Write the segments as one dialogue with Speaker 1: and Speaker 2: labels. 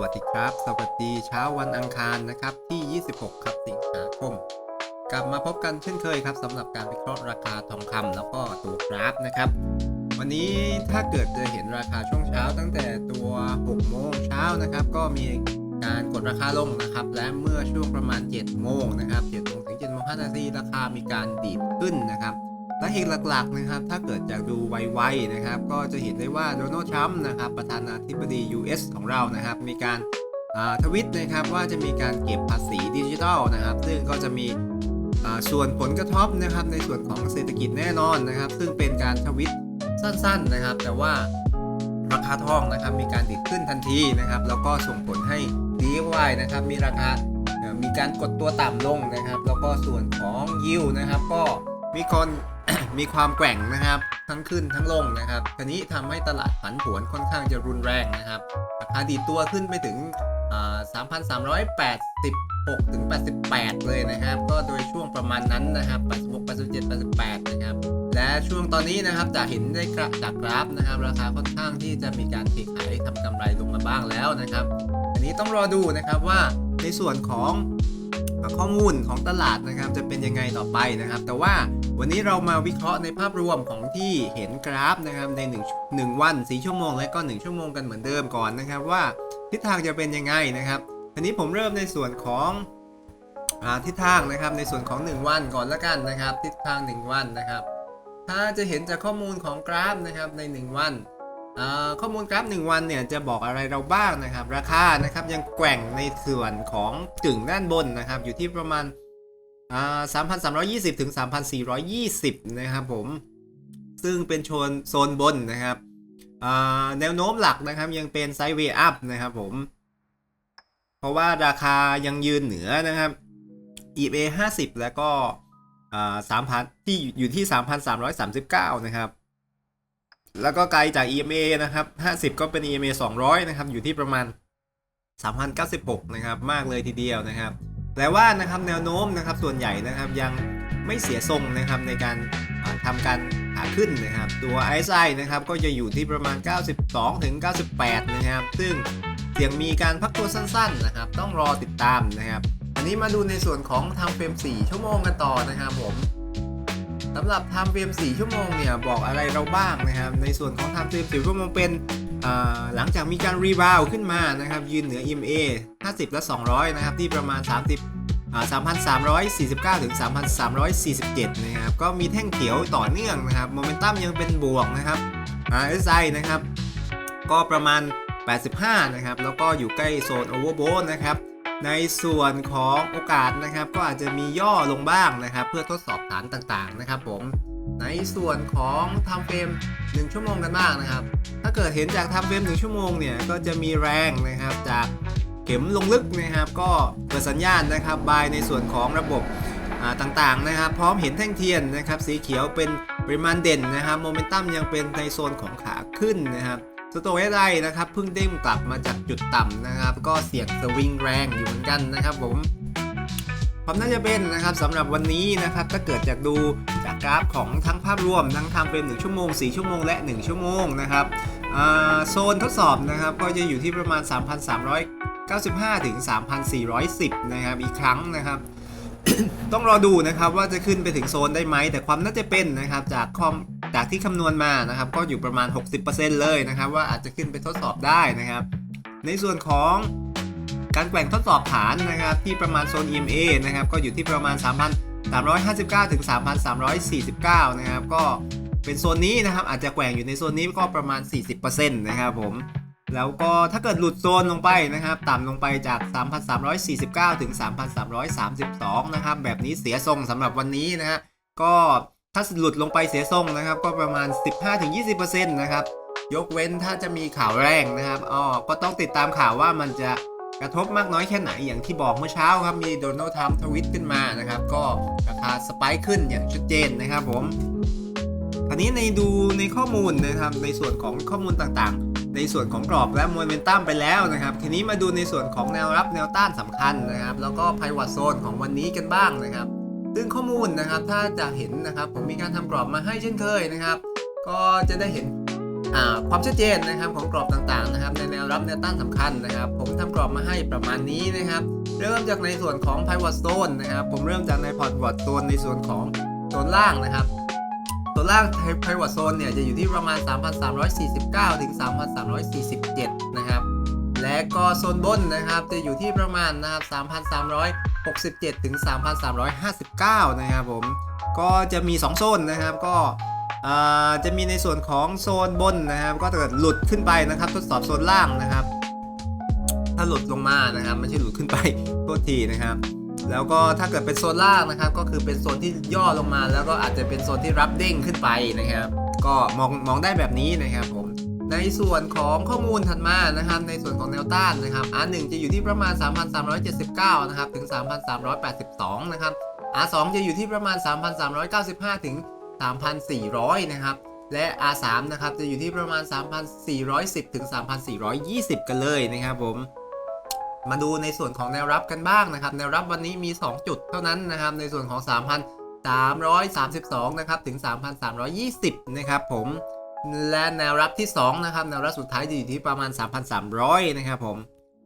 Speaker 1: วัสดีครับ สวัสดีเช้าวันอังคารนะครับที่ 26 ครับสิงหาคม กลับมาพบกันเช่นเคยครับสำหรับการวิเคราะห์ราคาทองคำแล้วก็ตัวกราฟนะครับ วันนี้ถ้าเกิดจะเห็นราคาช่วงเช้าตั้งแต่ตัว6โมงเช้านะครับ ก็มีการกดราคาลงนะครับ และเมื่อช่วงประมาณ 7 โมงนะครับ7โมงถึง7โมง5นาทีราคามีการดีดขึ้นนะครับ และเหตุหลักๆนะครับ ถ้าเกิดอยากดูไวๆนะครับ ก็จะเห็นได้ว่าโดนัลด์ทรัมป์นะครับ ประธานาธิบดี US ของเรานะครับ มีการทวิตนะครับว่าจะมีการเก็บภาษีดิจิทัลนะครับ ซึ่งก็จะมีส่วนผลกระทบนะครับในส่วนของเศรษฐกิจแน่นอนนะครับ ซึ่งเป็นการทวิตสั้นๆนะครับ แต่ว่าราคาทองนะครับมีการดิดขึ้นทันทีนะครับ แล้วก็ส่งผลให้ DXY นะครับมีราคามีการกดตัวต่ำลงนะครับ แล้วก็ส่วนของยิวนะครับก็ มีคนมีความแกว่งนะครับ ทั้งขึ้นทั้งลงนะครับทีนี้ทำให้ตลาดผันผวนค่อนข้างจะรุนแรงนะครับราคาดีดตัวขึ้นไปถึง 3,386ถึง88 เลยนะครับ ก็โดยช่วงประมาณนั้นนะครับ 86 87 88 นะครับ และช่วงตอนนี้นะครับจะเห็นได้กราจากกราฟนะครับ ราคาค่อนข้างที่จะมีการเทขายทำกำไรลงมาบ้างแล้วนะครับ อันนี้ต้องรอดูนะครับว่าในส่วนของ ข้อมูลของตลาดนะครับจะเป็นยังไงต่อไปนะครับ แต่ว่าวันนี้เรามาวิเคราะห์ในภาพรวมของที่เห็นกราฟนะครับใน1 1วัน 4 ชั่วโมง และก็ 1 ชั่วโมงกันเหมือนเดิมก่อนนะครับ ว่าทิศทางจะเป็นยังไงนะครับอันนี้ผมเริ่มในส่วนของอทิศทางนะครับในส่วนของ 1 วันก่อนละกันนะครับ ทิศทาง 1 วันนะครับ ถ้าจะเห็นจากข้อมูลของกราฟนะครับใน 1 วัน ข้อมูลกราฟ 1 วันเนี่ยจะบอกอะไรเราบ้างนะครับ ราคานะครับยังแกว่งในส่วนของกึ่งด้านบนนะครับ อยู่ที่ประมาณ3,320 ถึง 3,420 นะครับผม ซึ่งเป็นโซนโซนบนนะครับแนวโน้มหลักนะครับยังเป็นไซด์เวย์อัพนะครับผม เพราะว่าราคายังยืนเหนือนะครับ EBA 50 แล้วก็3,000ที่อยู่ที่ 3,339 นะครับ แล้วก็ไกลจาก EMA นะครับ 50 ก็เป็น EMA 200 นะครับ อยู่ที่ประมาณ 3,096 นะครับ มากเลยทีเดียวนะครับ แปลว่านะครับแนวโน้มนะครับส่วนใหญ่นะครับยังไม่เสียทรงนะครับในการทำการขาขึ้นนะครับ ตัว RSI นะครับก็จะอยู่ที่ประมาณ 92 ถึง 98 นะครับ ซึ่งเสียงมีการพักตัวสั้นๆนะครับ ต้องรอติดตามนะครับ อันนี้มาดูในส่วนของทำเฟรม 4 ชั่วโมงกันต่อนะครับผม สำหรับไทม์เฟรม4ชั่วโมงเนี่ยบอกอะไรเราบ้างนะครับ ในส่วนของไทม์เฟรม4ชั่วโมงเป็นหลังจากมีการรีบาวขึ้นมานะครับยืนเหนือ EMA 50 และ 200 นะครับ ที่ประมาณ 30อ่า3,349 ถึง 3,347 นะครับ ก็มีแท่งเขียวต่อเนื่องนะครับ โมเมนตัมยังเป็นบวกนะครับ RSI นะครับ ก็ประมาณ 85 นะครับ แล้วก็อยู่ใกล้โซน Overbought นะครับ ในส่วนของโอกาสนะครับ ก็อาจจะมีย่อลงบ้างนะครับ เพื่อทดสอบฐานต่างๆนะครับ ผมในส่วนของทำเฟรม1 ชั่วโมงกันบ้างนะครับ ถ้าเกิดเห็นจากทำเฟรม1ชั่วโมงเนี่ยก็จะมีแรงนะครับจากเข็มลงลึกนะครับ ก็เปิดสัญญาณนะครับบายในส่วนของระบบต่างๆนะครับ พร้อมเห็นแท่งเทียนนะครับ สีเขียวเป็นปริมาณเด่นนะครับโมเมนตัมยังเป็นในโซนของขาขึ้นนะครับ สโตเอสไอนะครับเพิ่งเด้งกลับมาจากจุดต่ำนะครับ ก็เสี่ยงสวิงแรงอยู่เหมือนกันนะครับผมความน่าจะเป็นนะครับสำหรับวันนี้นะครับถ้าเกิดอยากดูจากกราฟของทั้งภาพรวมทั้งทำเป็น1ชั่วโมง 4 ชั่วโมงและ 1 ชั่วโมงนะครับโซนทดสอบนะครับก็จะอยู่ที่ประมาณ 3,395 ถึง 3,410 นะครับอีกครั้งนะครับ ต้องรอดูนะครับว่าจะขึ้นไปถึงโซนได้ไหมแต่ความน่าจะเป็นนะครับจากคอม จากที่คำนวณมานะครับก็อยู่ประมาณ 60%เลยนะครับ ว่าอาจจะขึ้นไปทดสอบได้นะครับ ในส่วนของการแกว่งทดสอบฐานนะครับที่ประมาณโซน EMA นะครับก็อยู่ที่ประมาณ 3,359 ถึง 3,349 นะครับก็เป็นโซนนี้นะครับอาจจะแกว่งอยู่ในโซนนี้ก็ประมาณ 40%นะครับผมแล้วก็ถ้าเกิดหลุดโซนลงไปนะครับต่ำลงไปจาก 3,349 ถึง 3,332 นะครับแบบนี้เสียทรงสำหรับวันนี้นะฮะก็ ถ้าหลุดลงไปเสียทรงนะครับ ก็ประมาณ 15-20%นะครับ ยกเว้นถ้าจะมีข่าวแรงนะครับอ๋อก็ต้องติดตามข่าวว่ามันจะกระทบมากน้อยแค่ไหนอย่างที่บอกเมื่อเช้าครับ มีโดนัลด์ทรัมป์ทวิตขึ้นมานะครับ ก็ราคาสไปค์ขึ้นอย่างชัดเจนนะครับผมคราวนี้ในดูในข้อมูลนะครับในส่วนของข้อมูลต่างๆ ในส่วนของกรอบและโมเมนตัมไปแล้วนะครับ ทีนี้มาดูในส่วนของแนวรับแนวต้านสำคัญนะครับ แล้วก็ไพวัตโซนของวันนี้กันบ้างนะครับ ซึ่งข้อมูลนะครับ ถ้าจะเห็นนะครับผมมีการทำกรอบมาให้เช่นเคยนะครับ ก็จะได้เห็นความชัดเจนนะครับของกรอบต่างๆนะครับในแนวรับแนวต้านสำคัญนะครับ ผมทำกรอบมาให้ประมาณนี้นะครับ เริ่มจากในส่วนของ pivot zone นะครับ ผมเริ่มจากใน pivot zone ในส่วนของโซนล่างนะครับโซนล่าง pivot zone เนี่ยจะอยู่ที่ประมาณ 3,349 ถึง 3,347 นะครับ และก็โซนบนนะครับจะอยู่ที่ประมาณนะครับ3,367 ถึง 3,359 นะครับผม ก็จะมี 2 โซนนะครับก็จะมีในส่วนของโซนบนนะครับ ก็ถ้าเกิดหลุดขึ้นไปนะครับ ทดสอบโซนล่างนะครับ ถ้าหลุดลงมานะครับไม่ใช่หลุดขึ้นไปโทษทีนะครับแล้วก็ถ้าเกิดเป็นโซนล่างนะครับ ก็คือเป็นโซนที่ย่อลงมา แล้วก็อาจจะเป็นโซนที่รับเด้งขึ้นไปนะครับ ก็มองมองได้แบบนี้นะครับผ ในส่วนของข้อมูลถัดมานะครับ ในส่วนของแนวต้านนะครับ R1 จะอยู่ที่ประมาณ 3,379 นะครับ ถึง 3,382 นะครับ R2 จะอยู่ที่ประมาณ 3,395 ถึง 3,400 นะครับ และ R3 นะครับ จะอยู่ที่ประมาณ 3,410 ถึง 3,420 กันเลยนะครับผม มาดูในส่วนของแนวรับกันบ้างนะครับ แนวรับวันนี้มี 2 จุดเท่านั้นนะครับ ในส่วนของ 3,332 นะครับ ถึง 3,320 นะครับผม และแนวรับที่ 2 นะครับ แนวรับสุดท้ายจะอยู่ที่ประมาณ 3,300 นะครับผม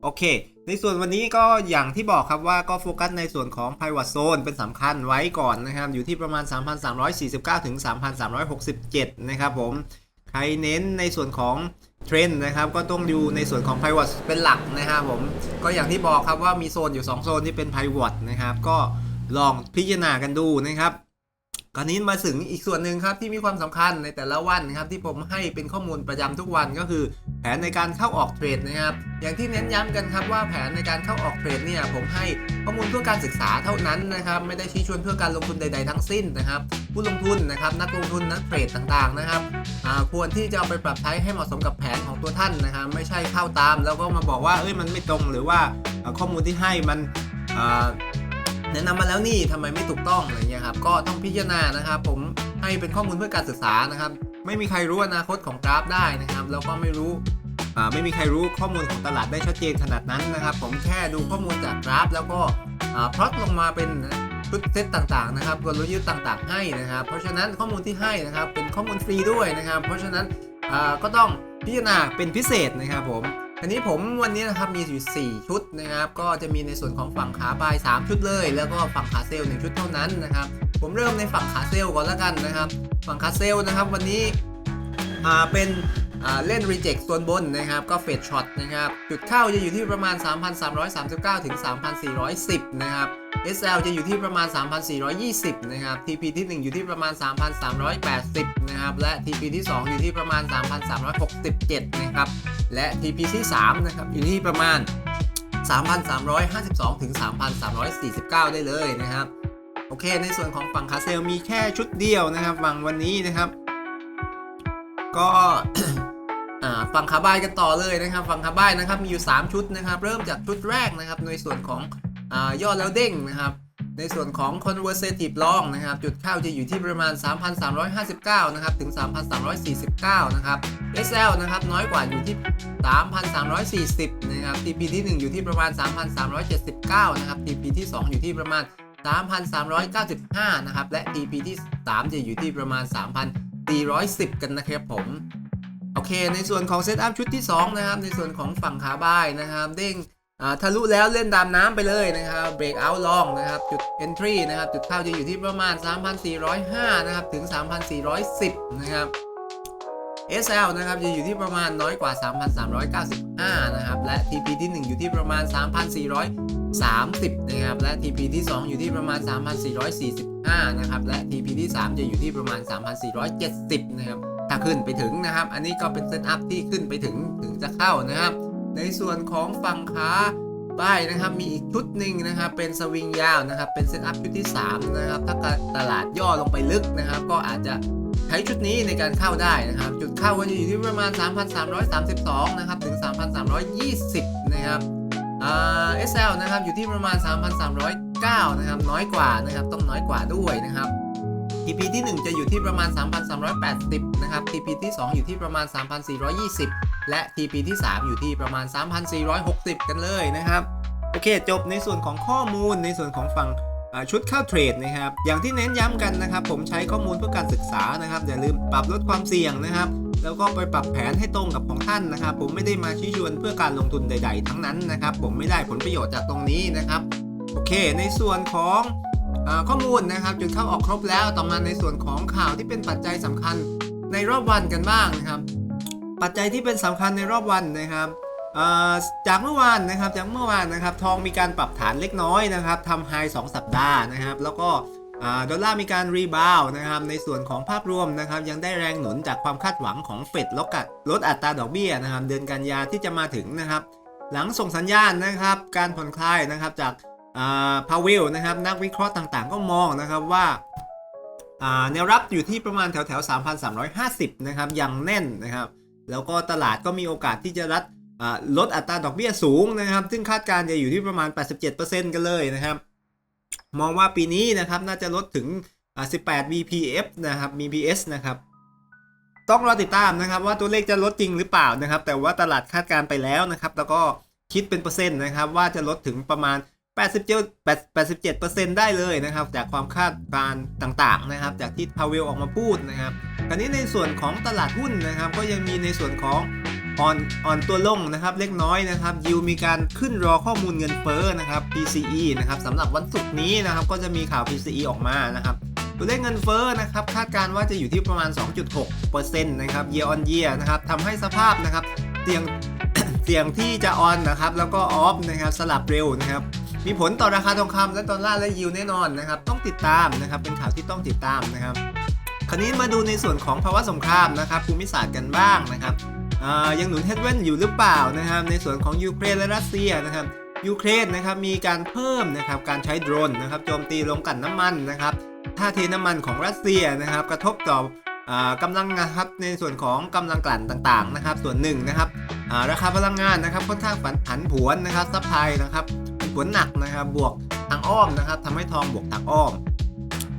Speaker 1: โอเค ในส่วนวันนี้ก็อย่างที่บอกครับว่าก็โฟกัสในส่วนของ Pivot Zone เป็นสำคัญไว้ก่อนนะครับ อยู่ที่ประมาณ 3,349 ถึง 3,367 นะครับผม ใครเน้นในส่วนของเทรนด์นะครับ ก็ต้องดูในส่วนของ Pivot เป็นหลักนะครับผม ก็อย่างที่บอกครับว่ามีโซนอยู่ 2 โซนที่เป็น Pivot นะครับ ก็ลองพิจารณากันดูนะครับ คราวนี้มาถึงอีกส่วนหนึ่งครับที่มีความสำคัญในแต่ละวันนะครับที่ผมให้เป็นข้อมูลประจำทุกวันก็คือ แผนในการเข้าออกเทรดนะครับ อย่างที่เน้นย้ำกันครับว่าแผนในการเข้าออกเทรดเนี่ยผมให้ข้อมูลเพื่อการศึกษาเท่านั้นนะครับไม่ได้ชี้ชวนเพื่อการลงทุนใด ๆทั้งสิ้นนะครับ ผู้ลงทุนนะครับนักลงทุนนักเทรดต่างๆนะครับควรที่จะเอาไปปรับใช้ให้เหมาะสมกับแผนของตัวท่านนะครับ ไม่ใช่เข้าตาม แล้วก็มาบอกว่าเอ้ยมันไม่ตรงหรือว่าข้อมูลที่ให้มัน แนะนำมาแล้วนี่ทำไมไม่ถูกต้องอะไรเงี้ยครับก็ต้องพิจารณานะครับ ผมให้เป็นข้อมูลเพื่อการศึกษานะครับ ไม่มีใครรู้อนาคตของกราฟได้นะครับแล้วก็ไม่รู้ไม่มีใครรู้ข้อมูลของตลาดได้ชัดเจนขนาดนั้นนะครับ ผมแค่ดูข้อมูลจากกราฟ แล้วก็พลอตลงมาเป็นชุดเซตต่างๆนะครับกลยุทธ์ต่างๆ ให้นะครับ เพราะฉะนั้นข้อมูลที่ให้นะครับเป็นข้อมูลฟรีด้วยนะครับ เพราะฉะนั้นก็ต้องพิจารณาเป็นพิเศษนะครับผม อันนี้ผมวันนี้นะครับมีอยู่4ชุดนะครับ ก็จะมีในส่วนของฝั่งขาบาย 3 ชุดเลย แล้วก็ฝั่งขาเซลล์1ชุดเท่านั้นนะครับ ผมเริ่มในฝั่งขาเซลล์ก่อนแล้วกันนะครับ ฝั่งขาเซลล์นะครับ วันนี้อ่าเป็น เล่น reject ส่วนบนนะครับ ก็เฟดช็อตนะครับ จุดเข้าจะอยู่ที่ประมาณ 3,339 ถึง 3,410 นะครับ SL จะอยู่ที่ประมาณ 3,420 นะครับ TP ที่ 1 อยู่ที่ประมาณ 3,380 นะครับ และ TP ที่ 2 อยู่ที่ประมาณ 3,367 นะครับ และ TP ที่ 3 นะครับ อยู่ที่ประมาณ 3,352 ถึง 3,349 ได้เลยนะครับ โอเค ในส่วนของฝั่งคาเซลมีแค่ชุดเดียวนะครับฝั่งวันนี้นะครับ ก็ ฝั่งคาบายกันต่อเลยนะครับฝั่งคาบายนะครับมีอยู่ 3 ชุดนะครับ เริ่มจากชุดแรกนะครับ ในส่วนของอย่อแล้วเด้งนะครับในส่วนของ conversative long นะครับ จุดเข้าจะอยู่ที่ประมาณ 3,359 นะครับ ถึง 3,349 นะครับ SL นะครับ น้อยกว่าอยู่ที่ 3,340 นะครับ TP ที่ 1 อยู่ที่ประมาณ 3,379 นะครับ TP ที่ 2 อยู่ที่ประมาณ 3,395 นะครับ และ TP ที่ 3 จะอยู่ที่ประมาณ 3,410 กันนะครับผม โอเค ในส่วนของเซตอัพชุดที่ 2 นะครับ ในส่วนของฝั่งขาบ่ายนะครับ เด้งทะลุแล้วเล่นดำน้ำไปเลยนะครับ break out long นะครับ จุด entry นะครับ จุดเข้าจะอยู่ที่ประมาณ 3,405 นะครับ ถึง 3,410 นะครับ SL นะครับจะอยู่ที่ประมาณน้อยกว่า 3,395 นะครับ และ TP ที่ 1 อยู่ที่ประมาณ 3,430 นะครับ และ TP ที่ 2 อยู่ที่ประมาณ 3,445 นะครับ และ TP ที่ 3 จะอยู่ที่ประมาณ 3,470 นะครับ ถ้าขึ้นไปถึงนะครับ อันนี้ก็เป็นเซตอัพที่ขึ้นไปถึงถึงจะเข้านะครับ ในส่วนของฝั่งขาป้ายนะครับมีอีกชุดหนึ่งนะครับเป็นสวิงยาวนะครับเป็นเซตอัพชุดที่ 3 นะครับ ถ้าตลาดย่อลงไปลึกนะครับ ก็อาจจะใช้ชุดนี้ในการเข้าได้นะครับ จุดเข้าก็จะอยู่ที่ประมาณ 3,332 นะครับ ถึง 3,320 นะครับอ่า SL นะครับอยู่ที่ประมาณ 3,309 นะครับ น้อยกว่านะครับ ต้องน้อยกว่าด้วยนะครับ TP ที่ 1 จะอยู่ที่ประมาณ 3,380 นะครับ TP ที่ 2 อยู่ที่ประมาณ 3,420 และ TP ที่ 3 อยู่ที่ประมาณ 3,460 กันเลยนะครับ โอเค จบในส่วนของข้อมูลในส่วนของฝั่งชุดเข้าเทรดนะครับ อย่างที่เน้นย้ำกันนะครับ ผมใช้ข้อมูลเพื่อการศึกษานะครับ อย่าลืมปรับลดความเสี่ยงนะครับ แล้วก็ไปปรับแผนให้ตรงกับของท่านนะครับ ผมไม่ได้มาชี้ชวนเพื่อการลงทุนใด ๆ ทั้งนั้นนะครับ ผมไม่ได้ผลประโยชน์จากตรงนี้นะครับ โอเค ในส่วนของ ข้อมูลนะครับจุดเข้าออกครบแล้วต่อมาในส่วนของข่าวที่เป็นปัจจัยสำคัญในรอบวันกันบ้างนะครับ ปัจจัยที่เป็นสำคัญในรอบวันนะครับจากเมื่อวานนะครับจากเมื่อวานนะครับ ทองมีการปรับฐานเล็กน้อยนะครับทำไฮสองสัปดาห์นะครับ แล้วก็ดอลลาร์มีการรีบาวนะครับในส่วนของภาพรวมนะครับยังได้แรงหนุนจากความคาดหวังของเฟดลดลดอัตราดอกเบี้ยนะครับ เดือนกันยาที่จะมาถึงนะครับ หลังส่งสัญญาณนะครับ การผ่อนคลายนะครับจาก พาเวลนะครับนักวิเคราะห์ต่างๆ ก็มองนะครับว่าแนวรับอยู่ที่ประมาณแถวแถวๆ 3,350 นะครับยังแน่นนะครับ แล้วก็ตลาดก็มีโอกาสที่จะรัดลดอัตราดอกเบี้ยสูงนะครับ ซึ่งคาดการณ์จะอยู่ที่ประมาณ 87%กันเลยนะครับ มองว่าปีนี้นะครับน่าจะลดถึง 18 BPF นะครับ BPS นะครับ ต้องรอติดตามนะครับว่าตัวเลขจะลดจริงหรือเปล่านะครับ แต่ว่าตลาดคาดการณ์ไปแล้วนะครับ แล้วก็คิดเป็นเปอร์เซ็นต์นะครับว่าจะลดถึงประมาณ 87 87 ได้เลยนะครับ จากความคาดการณ์ต่างๆนะครับ จากที่พาเวลออกมาพูดนะครับคราวนี้ในส่วนของตลาดหุ้นนะครับ ก็ยังมีในส่วนของอ่อนอ่อนตัวลงนะครับเล็กน้อยนะครับยิวมีการขึ้นรอข้อมูลเงินเฟ้อนะครับ PCE นะครับสำหรับวันศุกร์นี้นะครับ ก็จะมีข่าว PCE ออกมานะครับตัวเลขเงินเฟ้อนะครับคาดการณ์ว่าจะอยู่ที่ประมาณ 2.6%นะครับ year on year นะครับทำให้สภาพนะครับเสี่ยงเสี่ยงที่จะออนนะครับ แล้วก็ออฟนะครับสลับเร็วนะครับ มีผลต่อราคาทองคำและดอลลาร์และยิวแน่นอนนะครับ ต้องติดตามนะครับ เป็นข่าวที่ต้องติดตามนะครับ คราวนี้มาดูในส่วนของภาวะสงครามนะครับภูมิศาสตร์กันบ้างนะครับยังหนุนเฮดเว่นอยู่หรือเปล่านะครับ ในส่วนของยูเครนและรัสเซียนะครับยูเครนนะครับมีการเพิ่มนะครับการใช้โดรนนะครับโจมตีลงกลั่นน้ำมันนะครับท่าเทน้ำมันของรัสเซียนะครับ กระทบต่ออากำลังนะครับในส่วนของกำลังกลั่นต่างๆนะครับ ส่วนหนึ่งนะครับราคาพลังงานนะครับค่อนข้างผันผันผวนนะครับซัพพลายนะครับ ผลหนักนะครับบวกทางอ้อมนะครับทำให้ทองบวกทางอ้อม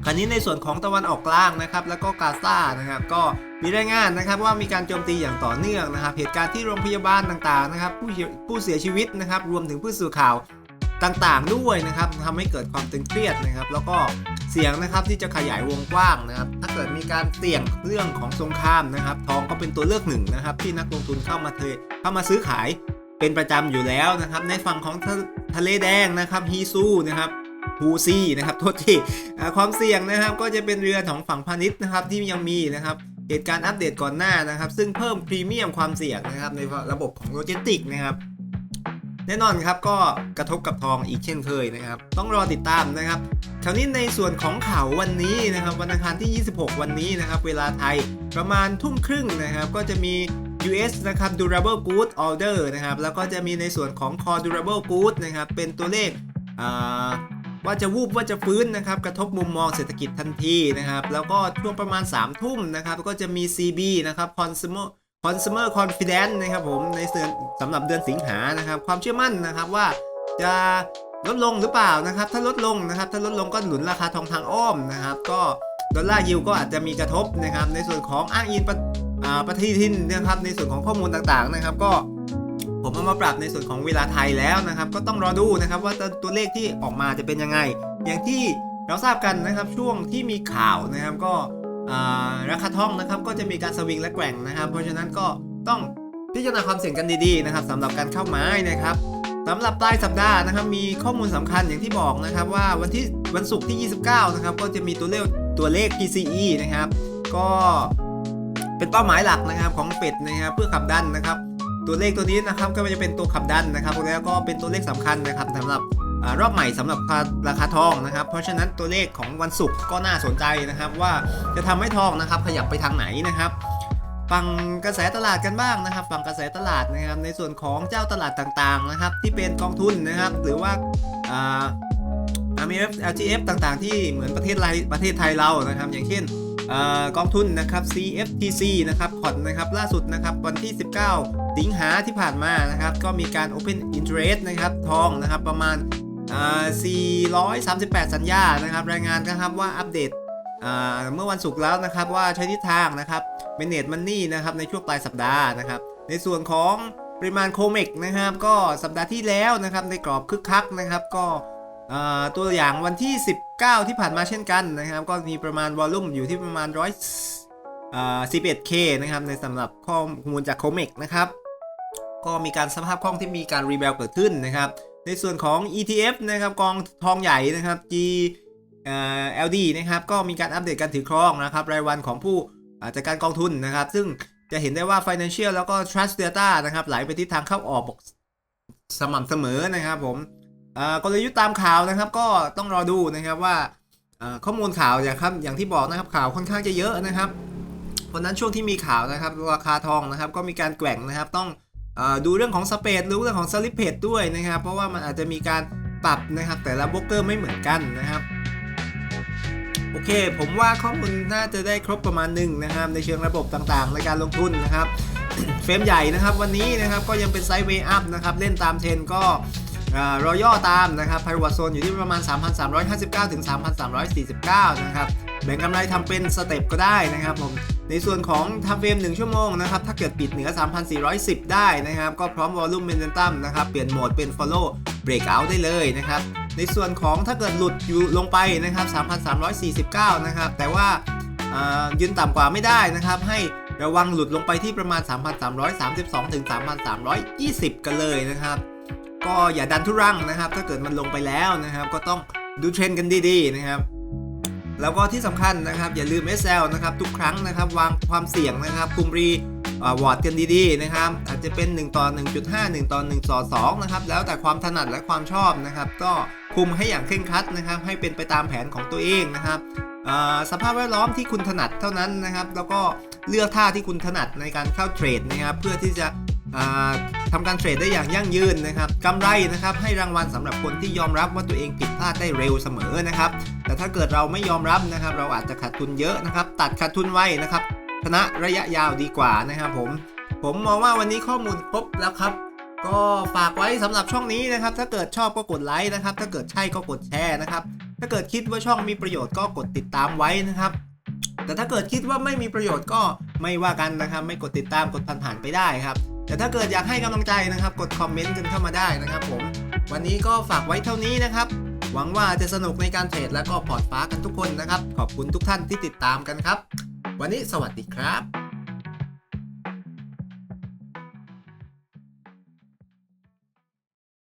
Speaker 1: คราวนี้ในส่วนของตะวันออกกลางนะครับ แล้วก็กาซานะครับก็มีรายงานนะครับว่ามีการโจมตีอย่างต่อเนื่องนะครับ เหตุการณ์ที่โรงพยาบาลต่างๆนะครับ ผู้เสียผู้เสียชีวิตนะครับ รวมถึงผู้สื่อข่าวต่างๆด้วยนะครับทำให้เกิดความตึงเครียดนะครับ แล้วก็เสี่ยงนะครับที่จะขยายวงกว้างนะครับ ถ้าเกิดมีการเสี่ยงเรื่องของสงครามนะครับ ทองก็เป็นตัวเลือกหนึ่งนะครับ ที่นักลงทุนเข้ามาเทเข้ามาซื้อขาย เป็นประจำอยู่แล้วนะครับ ในฝั่งของทะทะเลแดงนะครับฮีซูนะครับฮูซีนะครับโทษทีความเสี่ยงนะครับก็จะเป็นเรือของฝั่งพาณิชย์นะครับที่ยังมีนะครับเหตุการณ์อัปเดตก่อนหน้านะครับ ซึ่งเพิ่มพรีเมียมความเสี่ยงนะครับในระบบของโลจิสติกนะครับแน่นอนครับก็กระทบกับทองอีกเช่นเคยนะครับ ต้องรอติดตามนะครับคราวนี้ในส่วนของข่าววันนี้นะครับ วันอังคารที่ 26 วันนี้นะครับ เวลาไทยประมาณทุ่มครึ่งนะครับ ก็จะมี US นะครับ durable good order นะครับ แล้วก็จะมีในส่วนของ core durable good นะครับ เป็นตัวเลขว่าจะวูบว่าจะฟื้นนะครับ กระทบมุมมองเศรษฐกิจทันทีนะครับ แล้วก็ช่วงประมาณ 3 ทุ่มนะครับ ก็จะมี CB นะครับ consumer consumer confidence นะครับผมในเดือนสำหรับเดือนสิงหานะครับ ความเชื่อมั่นนะครับว่าจะลดลงหรือเปล่านะครับ ถ้าลดลงนะครับ ถ้าลดลงก็หนุนราคาทองทางอ้อมนะครับ ก็ดอลลาร์ยิวก็อาจจะมีกระทบนะครับ ในส่วนของอ้างอิง ประอ่ทศทินนะครับในส่วนของข้อมูลต่างๆนะครับ ก็ผมเอามาปรับในส่วนของเวลาไทยแล้วนะครับ ก็ต้องรอดูนะครับว่าตัวเลขที่ออกมาจะเป็นยังไง อย่างที่เราทราบกันนะครับช่วงที่มีข่าวนะครับก็ราคาทองนะครับก็จะมีการสวิงและแกว่งนะครับ เพราะฉะนั้นก็ต้องพิจารณาความเสี่ยงกันดีๆนะครับสำหรับการเข้าไม้นะครับสำหรับปลายสัปดาห์นะครับมีข้อมูลสำคัญอย่างที่บอกนะครับว่าวันที่วันศุกร์ที่ 29 นะครับก็จะมีตัวเลขตัวเลข PCE นะครับ ก็ เป็นเป้าหมายหลักนะครับของเฟดนะครับเพื่อขับดันนะครับ ตัวเลขตัวนี้นะครับก็จะเป็นตัวขับดันนะครับแล้วก็เป็นตัวเลขสำคัญนะครับสำหรับอรอบใหม่สำหรับราคาทองนะครับ เพราะฉะนั้นตัวเลขของวันศุกร์ก็น่าสนใจนะครับ ว่าจะทำให้ทองนะครับขยับไปทางไหนนะครับฟังกระแสตลาดกันบ้างนะครับฟังกระแสตลาดนะครับในส่วนของเจ้าตลาดต่างๆนะครับ ที่เป็นกองทุนนะครับ หรือว่าอ่า RMF LGF ต่างๆ ที่เหมือนประเทศไทยประเทศไทยเรานะครับ อย่างเช่น กองทุนนะครับ CFTC นะครับพอร์ตนะครับล่าสุดนะครับวันที่ 19 สิงหาที่ผ่านมานะครับก็มีการ Open Interest นะครับทองนะครับประมาณ 438 สัญญานะครับรายงานนะครับว่าอัปเดตเมื่อวันศุกร์แล้วนะครับว่าใช้ทิศทางนะครับ Manage Money นะครับในช่วงปลายสัปดาห์นะครับในส่วนของปริมาณโคเมกนะครับก็สัปดาห์ที่แล้วนะครับในกรอบคึกคักนะครับก็ ตัวอย่างวันที่ 19 ที่ผ่านมาเช่นกันนะครับ ก็มีประมาณวอลลุ่มอยู่ที่ประมาณร้อยอ่า 11K นะครับในสำหรับข้อมูลจาก COMEX นะครับ ก็มีการสภาพคล่องที่มีการรีแบลเกิดขึ้นนะครับ ในส่วนของ ETF นะครับกองทองใหญ่นะครับ G เอ่อ LD นะครับก็มีการอัปเดตการถือครองนะครับ รายวันของผู้อาจัดการกองทุนนะครับ ซึ่งจะเห็นได้ว่า Financial แล้วก็ Trust Data นะครับไหลไปทิศทางเข้าออกสม่ำเสมอนะครับผม กลยุทธ์ตามข่าวนะครับ ก็ต้องรอดูนะครับว่าข้อมูลข่าวอย่างครับอย่างที่บอกนะครับข่าวค่อนข้างจะเยอะนะครับเพราะฉะนั้นช่วงที่มีข่าวนะครับราคาทองนะครับ ก็มีการแกว่งนะครับ ต้องอดูเรื่องของสเปดดูเรื่องของสลิปเพดด้วยนะครับ เพราะว่ามันอาจจะมีการปรับนะครับ แต่ละโบรกเกอร์ไม่เหมือนกันนะครับโอเค ผมว่าข้อมูลน่าจะได้ครบประมาณหนึ่งนะครับ ในเชิงระบบต่างๆ ในการลงทุนนะครับ เฟรมใหญ่นะครับ วันนี้นะครับก็ยังเป็นไซด์เวย์อัพนะครับ เล่นตามเทรนก็ เรอย่อตามนะครับไพรวัตโซนอยู่ที่ประมาณ 3,359 ถึง 3,349 นะครับ แบ่งกำไรทำเป็นสเต็ปก็ได้นะครับผม ในส่วนของทำเฟรม 1 ชั่วโมงนะครับ ถ้าเกิดปิดเหนือ 3,410 ได้นะครับ ก็พร้อม Volume Momentum นะครับ เปลี่ยนโหมดเป็น Follow Breakout ได้เลยนะครับในส่วนของถ้าเกิดหลุดอยู่ลงไปนะครับ 3,349 นะครับ แต่ว่าอ่ายืนต่ำกว่าไม่ได้นะครับ ให้ระวังหลุดลงไปที่ประมาณ 3,332 ถึง 3,320 กันเลยนะครับ ก็อย่าดันทุรังนะครับ ถ้าเกิดมันลงไปแล้วนะครับ ก็ต้องดูเทรนด์กันดีๆนะครับ แล้วก็ที่สำคัญนะครับ อย่าลืม SL นะครับทุกครั้งนะครับ วางความเสี่ยงนะครับคุมรีวอร์ดกันดีๆนะครับ อาจจะเป็น 1 ต่อ 1.5 1 ต่อ1ต่อ2นะครับ แล้วแต่ความถนัดและความชอบนะครับ ก็คุมให้อย่างเคร่งครัดนะครับ ให้เป็นไปตามแผนของตัวเองนะครับสภาพแวดล้อมที่คุณถนัดเท่านั้นนะครับ แล้วก็เลือกท่าที่คุณถนัดในการเข้าเทรดนะครับ เพื่อที่จะ ทำการเทรดได้อย่างยั่งยืนนะครับกำไรนะครับให้รางวัลสำหรับคนที่ยอมรับว่าตัวเองผิดพลาดได้เร็วเสมอนะครับ แต่ถ้าเกิดเราไม่ยอมรับนะครับ เราอาจจะขาดทุนเยอะนะครับ ตัดขาดทุนไว้นะครับชนะระยะยาวดีกว่านะครับผม ผมมองว่าวันนี้ข้อมูลครบแล้วครับ ก็ฝากไว้สำหรับช่องนี้นะครับ ถ้าเกิดชอบก็กดไลค์นะครับ ถ้าเกิดใช่ก็กดแชร์นะครับ ถ้าเกิดคิดว่าช่องมีประโยชน์ก็กดติดตามไว้นะครับแต่ถ้าเกิดคิดว่าไม่มีประโยชน์ก็ไม่ว่ากันนะครับ ไม่กดติดตามกดผ่านๆไปได้ครับ แต่ถ้าเกิดอยากให้กำลังใจนะครับ กดคอมเมนต์กันเข้ามาได้นะครับผม วันนี้ก็ฝากไว้เท่านี้นะครับ หวังว่าจะสนุกในการเทรดและก็พอร์ตฟ้ากันทุกคนนะครับ ขอบคุณทุกท่านที่ติดตามกันครับ วันนี้สวัสดีครับ